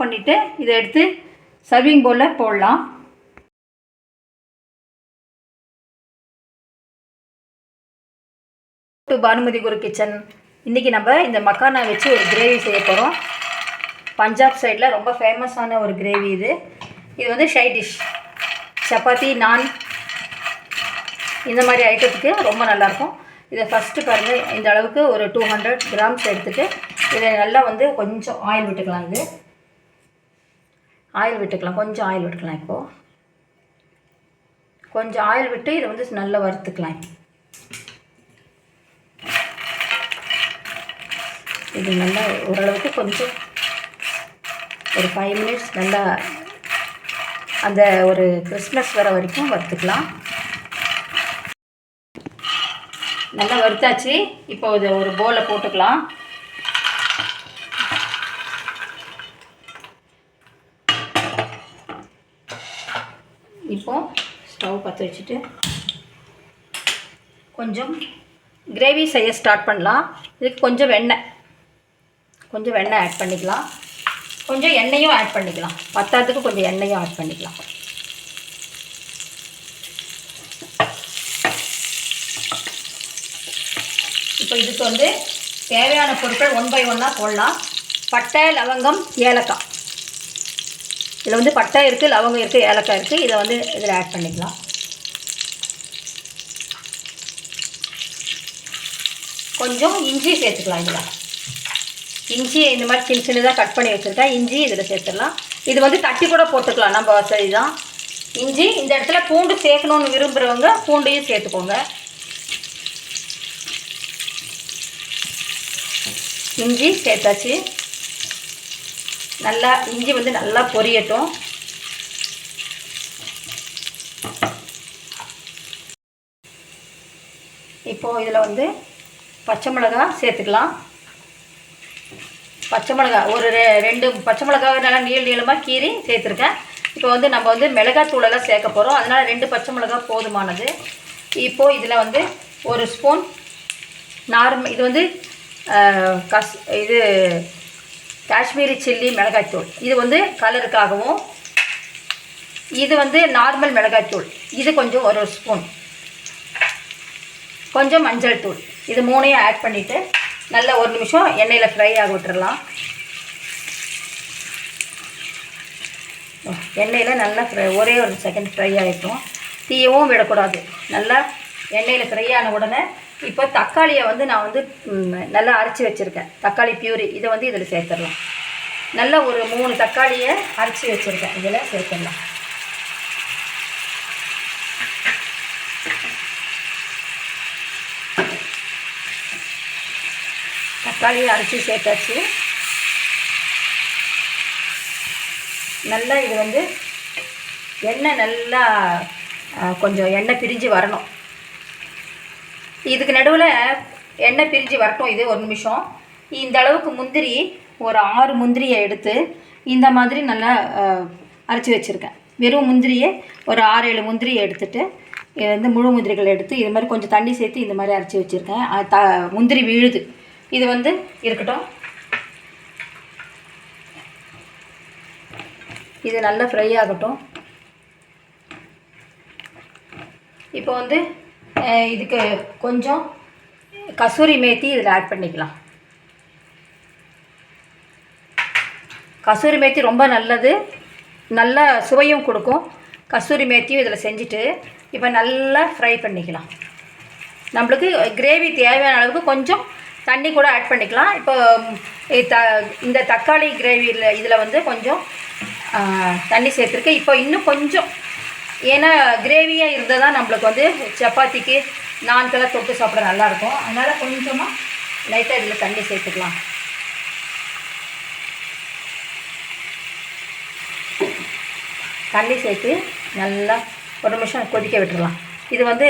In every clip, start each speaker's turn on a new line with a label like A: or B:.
A: பண்ணிவிட்டு இதை எடுத்து சர்விங் போல போடலாம். டு பானுமதி குரு கிச்சன் இன்றைக்கி நம்ம இந்த மக்கானா வச்சு ஒரு கிரேவி செய்ய போகிறோம் பஞ்சாப் சைடில் ரொம்ப ஃபேமஸான ஒரு கிரேவி இது. இது வந்து ஷை டிஷ் சப்பாத்தி நான் இந்த மாதிரி ஐட்டத்துக்கு ரொம்ப நல்லாயிருக்கும் இதை ஃபஸ்ட்டு பாருங்கள் இந்த அளவுக்கு ஒரு டூ ஹண்ட்ரட் கிராம்ஸ் எடுத்துகிட்டு இதை நல்லா வந்து கொஞ்சம் ஆயில் விட்டுக்கலாம் இது. ஆயில் விட்டுக்கலாம். கொஞ்சம் ஆயில் விட்டுக்கலாம் இப்போது கொஞ்சம் ஆயில் விட்டு இதை வந்து நல்லா வறுத்துக்கலாம். இது நல்லா ஓரளவுக்கு கொஞ்சம் ஒரு ஃபைவ் மினிட்ஸ் நல்லா அந்த ஒரு கிறிஸ்மஸ் வர வரைக்கும் வறுத்துக்கலாம். நல்லா வறுத்தாச்சு. இப்போ இதை ஒரு போலை போட்டுக்கலாம். இப்போ ஸ்டவ் பற்ற வச்சுட்டு கொஞ்சம் கிரேவி செய்ய ஸ்டார்ட் பண்ணலாம். இதுக்கு கொஞ்சம் வெண்ணெய். கொஞ்சம் வெண்ணெய் ஆட் பண்ணிக்கலாம். கொஞ்சம் எண்ணெயும் ஆட் பண்ணிக்கலாம். பத்தாததுக்கு கொஞ்சம் எண்ணெயும் ஆட் பண்ணிக்கலாம். இப்போ இதுக்கு வந்து தேவையான பொருட்கள் ஒன் பை ஒன்னாக போடலாம். பட்டை லவங்கம் ஏலக்காய். இதில் வந்து பட்டை இருக்குது லவங்கம் இருக்குது ஏலக்காய் இருக்குது இதை வந்து இதில் ஆட் பண்ணிக்கலாம். கொஞ்சம் இஞ்சி சேர்த்துக்கலாம் இதில். இஞ்சி இந்த மாதிரி சின்ன சின்னதாக கட் பண்ணி வச்சுருக்கேன். இஞ்சி இதில் சேர்த்துடலாம். இது வந்து தட்டி கூட போட்டுக்கலாம். நம்ம வசதி தான். இஞ்சி இந்த இடத்துல பூண்டு சேர்க்கணுன்னு விரும்புகிறவங்க பூண்டையும் சேர்த்துக்கோங்க. இஞ்சி சேர்த்தாச்சு. நல்லா இஞ்சி வந்து நல்லா பொரியட்டும். இப்போது இதில் வந்து பச்சை மிளகா சேர்த்துக்கலாம். பச்சை மிளகா ஒரு ரெ- ரெண்டு பச்சை மிளகாவை நல்லா நீள நீளமாக கீறி சேர்த்துருக்கேன். இப்போ வந்து நம்ம வந்து மிளகாத்தூளெல்லாம் சேர்க்க போகிறோம் அதனால் ரெண்டு பச்சை மிளகா போதுமானது. இப்போது இதில் வந்து ஒரு ஸ்பூன் நார்மல் இது வந்து கஸ் இது காஷ்மீரி சில்லி மிளகாய்த்தூள் இது வந்து கலருக்காகவும் இது வந்து நார்மல் மிளகாய்த்தூள் இது கொஞ்சம் ஒரு ஸ்பூன் கொஞ்சம் மஞ்சள் தூள். இது மூணையும் ஆட் பண்ணிவிட்டு நல்லா ஒரு நிமிஷம் எண்ணெயில் ஃப்ரை ஆக விட்டுறலாம். எண்ணெயில் நல்லா ஃப்ரை ஒரே ஒரு செகண்ட் ஃப்ரை ஆகிட்டோம் தீயவும் விடக்கூடாது. நல்லா எண்ணெயில் ஃப்ரை ஆன உடனே இப்போ தக்காளியை வந்து நான் வந்து நல்லா அரைச்சி வச்சுருக்கேன். தக்காளி பியூரி இதை வந்து இதில் சேர்த்துடலாம். நல்லா ஒரு மூணு தக்காளியை அரைச்சி வச்சுருக்கேன். இதில் சேர்த்துடலாம். தக்காளியை அரைச்சி சேர்த்தாச்சு. நல்லா இது வந்து எண்ணெய் நல்லா கொஞ்சம் எண்ணெய் பிரிஞ்சு வரணும். இதுக்கு நடுவில் எண்ணெய் பிரிஞ்சு வரட்டும் இது ஒரு நிமிஷம். இந்த அளவுக்கு முந்திரி ஒரு ஆறு முந்திரியை எடுத்து இந்த மாதிரி நல்லா அரைச்சி வச்சுருக்கேன். வெறும் முந்திரியை ஒரு ஆறு ஏழு முந்திரியை எடுத்துட்டு இது வந்து முழு முந்திரிகள் எடுத்து இது மாதிரி கொஞ்சம் தண்ணி சேர்த்து இந்த மாதிரி அரைச்சி வச்சுருக்கேன். த முந்திரி விழுது. இது வந்து இருக்கட்டும். இது நல்லா ஃப்ரை ஆகட்டும். இப்போ வந்து இதுக்கு கொஞ்சம் கசூரி மேத்தி இதில் ஆட் பண்ணிக்கலாம். கசூரி மேத்தி ரொம்ப நல்லது. நல்ல சுவையும் கொடுக்கும். கஸ்தூரி மேத்தியும் இதில் செஞ்சுட்டு இப்போ நல்லா ஃப்ரை பண்ணிக்கலாம். நம்மளுக்கு கிரேவி தேவையான அளவுக்கு கொஞ்சம் தண்ணி கூட ஆட் பண்ணிக்கலாம். இப்போ த இந்த தக்காளி கிரேவியில் இதில் வந்து கொஞ்சம் தண்ணி சேர்த்துருக்கு. இப்போ இன்னும் கொஞ்சம் ஏன்னா கிரேவியாக இருந்தால் தான் நம்மளுக்கு வந்து சப்பாத்திக்கு நான்கெல்லாம் தொட்டு சாப்பிட நல்லாயிருக்கும். அதனால் கொஞ்சமாக லைட்டாக இதில் தண்ணி சேர்த்துக்கலாம். தண்ணி சேர்த்து நல்லா ஒரு நிமிஷம் கொதிக்க விட்டுறலாம். இது வந்து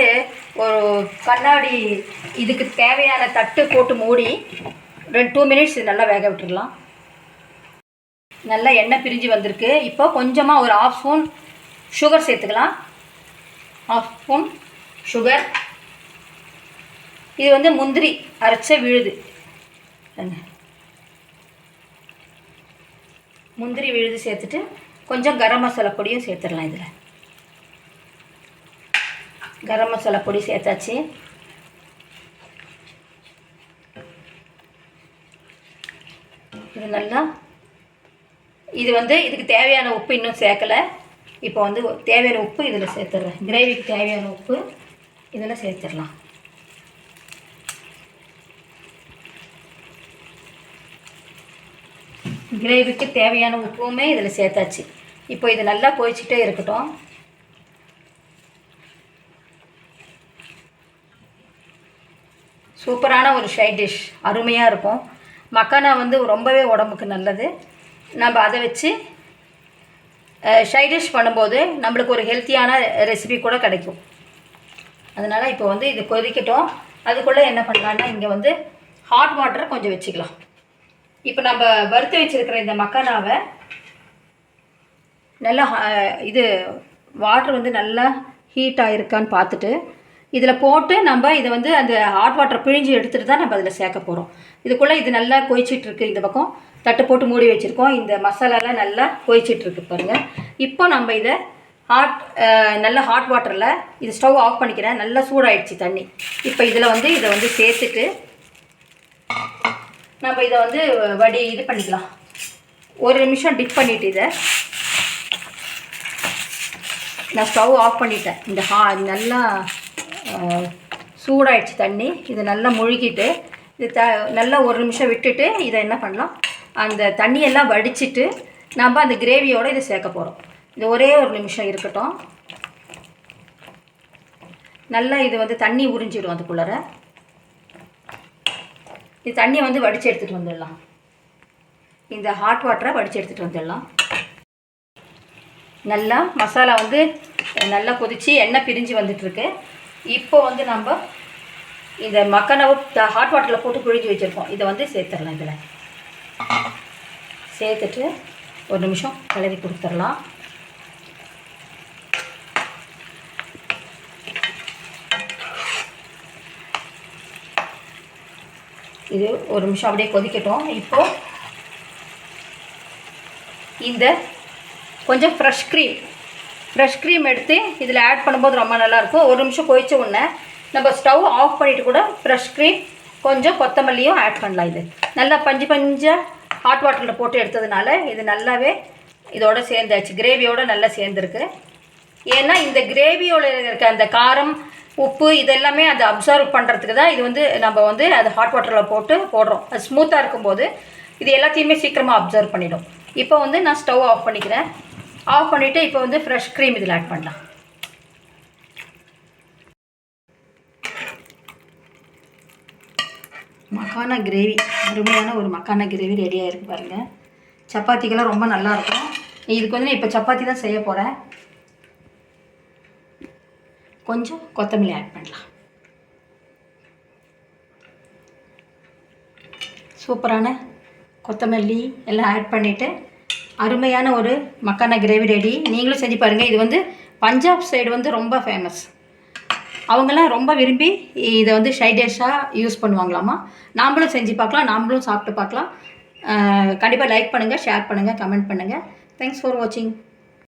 A: ஒரு கண்ணாடி இதுக்கு தேவையான தட்டு போட்டு மூடி ரெண்டு டூ மினிட்ஸ் நல்லா வேக விட்டுடலாம் நல்லா எண்ணெய் பிரிஞ்சு வந்திருக்கு. இப்போ கொஞ்சமாக ஒரு ஆஃப் ஸ்பூன் சுகர் சேர்த்துக்கலாம். ஆஃப் ஸ்பூன் சுகர் இது வந்து முந்திரி அரைச்ச விழுது. முந்திரி விழுது சேர்த்துட்டு கொஞ்சம் கரம் மசாலா பொடியும் சேர்த்துடலாம் இதில். கரம் மசாலா பொடி சேர்த்தாச்சு. இது நல்லா இது வந்து இதுக்கு தேவையான உப்பு இன்னும் சேர்க்கலை. இப்போ வந்து தேவையான உப்பு இதில் சேர்த்துட்றேன். கிரேவிக்கு தேவையான உப்பு இதில் சேர்த்துடலாம். கிரேவிக்கு தேவையான உப்புமே இதில் சேர்த்தாச்சு. இப்போ இது நல்லா கொதிச்சுட்டே இருக்கட்டும். சூப்பரான ஒரு ஷைட் டிஷ் அருமையாக இருக்கும். மக்கானா வந்து ரொம்பவே உடம்புக்கு நல்லது. நம்ம அதை வச்சு ஷைடிஷ் பண்ணும்போது நம்மளுக்கு ஒரு ஹெல்த்தியான ரெசிபி கூட கிடைக்கும். அதனால் இப்போ வந்து இது கொதிக்கட்டும். அதுக்குள்ளே என்ன பண்ணலான்னா இங்கே வந்து ஹாட் வாட்டர் கொஞ்சம் வச்சுக்கலாம். இப்போ நம்ம வறுத்து வச்சுருக்கிற இந்த மக்கானாவை நல்லா இது வாட்டர் வந்து நல்லா ஹீட் ஆகிருக்கான்னு பார்த்துட்டு இதில் போட்டு நம்ம இதை வந்து அந்த ஹாட் வாட்டர் பிழிஞ்சு எடுத்துகிட்டு தான் நம்ம அதில் சேர்க்க போகிறோம் இதுக்குள்ளே இது நல்லா கொதிச்சிட்டுருக்கு இந்த பக்கம். தட்டு போட்டு மூடி வச்சுருக்கோம். இந்த மசாலாலாம் நல்லா கொதிச்சிட்ருக்கு பாருங்கள் இப்போ நம்ம இதை ஹாட் நல்ல ஹாட் வாட்டரில் இது ஸ்டவ் ஆஃப் பண்ணிக்கிறேன். நல்லா சூடாயிடுச்சு தண்ணி. இப்போ இதில் வந்து இதை வந்து சேர்த்துட்டு நம்ம இதை வந்து வடி இது பண்ணிக்கலாம். ஒரு நிமிஷம் டிப் பண்ணிவிட்டு இதை நான் ஸ்டவ் ஆஃப் பண்ணிட்டேன். இந்த ஹா நல்லா சூடாயிடுச்சு தண்ணி. இதை நல்லா முழுகிட்டு இது த நல்லா ஒரு நிமிஷம் விட்டுட்டு இதை என்ன பண்ணலாம்? அந்த தண்ணியெல்லாம் வடிச்சிட்டு நம்ம அந்த கிரேவியோட இதை சேர்க்க போகிறோம் இது ஒரே ஒரு நிமிஷம் இருக்கட்டும். நல்லா இது வந்து தண்ணி உறிஞ்சிடும் அதுக்குள்ளார இது தண்ணியை வந்து வடித்து எடுத்துகிட்டு வந்துடலாம். இந்த ஹாட் வாட்டரை வடித்து எடுத்துகிட்டு வந்துடலாம். நல்லா மசாலா வந்து நல்லா கொதித்து எண்ணெய் பிரிஞ்சு வந்துட்டுருக்கு. இப்போ வந்து நம்ம இந்த மக்கானை ஹாட் வாட்டரில் போட்டு பிழிஞ்சு வச்சுருக்கோம். இதை வந்து சேர்த்துடலாம் இதில். சேர்த்துட்டு ஒரு நிமிஷம் கிளறி கொடுத்துடலாம். இது ஒரு நிமிஷம் அப்படியே கொதிக்கட்டும். இப்போ இந்த கொஞ்சம் ஃப்ரெஷ் க்ரீம் ஃப்ரெஷ் க்ரீம் எடுத்து இதில் ஆட் பண்ணும்போது ரொம்ப நல்லாயிருக்கும் ஒரு நிமிஷம் கொதிச்ச உடனே நம்ம ஸ்டவ் ஆஃப் பண்ணிவிட்டு கூட ஃப்ரெஷ் க்ரீம் கொஞ்சம் கொத்தமல்லியும் ஆட் பண்ணலாம் இது. நல்லா பஞ்சு பஞ்சாக ஹாட் வாட்டரில் போட்டு எடுத்ததுனால இது நல்லாவே இதோட சேர்ந்தாச்சு. கிரேவியோடு நல்லா சேர்ந்துருக்கு. ஏன்னா இந்த கிரேவியோட இருக்க அந்த காரம் உப்பு இதெல்லாமே அதை அப்சர்வ் பண்ணுறதுக்கு தான் இது வந்து நம்ம வந்து அது ஹாட் வாட்டரில் போட்டு போடுறோம். அது ஸ்மூத்தாக இருக்கும்போது இது எல்லாத்தையுமே சீக்கிரமாக அப்சர்வ் பண்ணிடும். இப்போ வந்து நான் ஸ்டவ் ஆஃப் பண்ணிக்கிறேன். ஆஃப் பண்ணிவிட்டு இப்போ வந்து ஃப்ரெஷ் க்ரீம் இதில் ஆட் பண்ணலாம். மக்கானா கிரேவி. அருமையான ஒரு மக்கானா கிரேவி ரெடியாக இருக்குது பாருங்கள் சப்பாத்திக்கெல்லாம் ரொம்ப நல்லாயிருக்கும் இதுக்கு வந்து நான் இப்போ சப்பாத்தி தான் செய்ய போகிறேன் கொஞ்சம் கொத்தமல்லி ஆட் பண்ணலாம். சூப்பரான கொத்தமல்லி எல்லாம் ஆட் பண்ணிவிட்டு அருமையான ஒரு மக்கானா கிரேவி ரெடி நீங்களும் செஞ்சு பாருங்கள் இது வந்து பஞ்சாப் சைடு வந்து ரொம்ப ஃபேமஸ் அவங்கெல்லாம் ரொம்ப விரும்பி இதை வந்து ஷைடேஷாக யூஸ் பண்ணுவாங்களாமா? நாம்மளும் செஞ்சு பார்க்கலாம் நாம்மளும் சாப்பிட்டு பார்க்கலாம். கண்டிப்பாக லைக் பண்ணுங்கள் ஷேர் பண்ணுங்கள் கமெண்ட் பண்ணுங்கள் தேங்க்ஸ் ஃபார் வாட்சிங்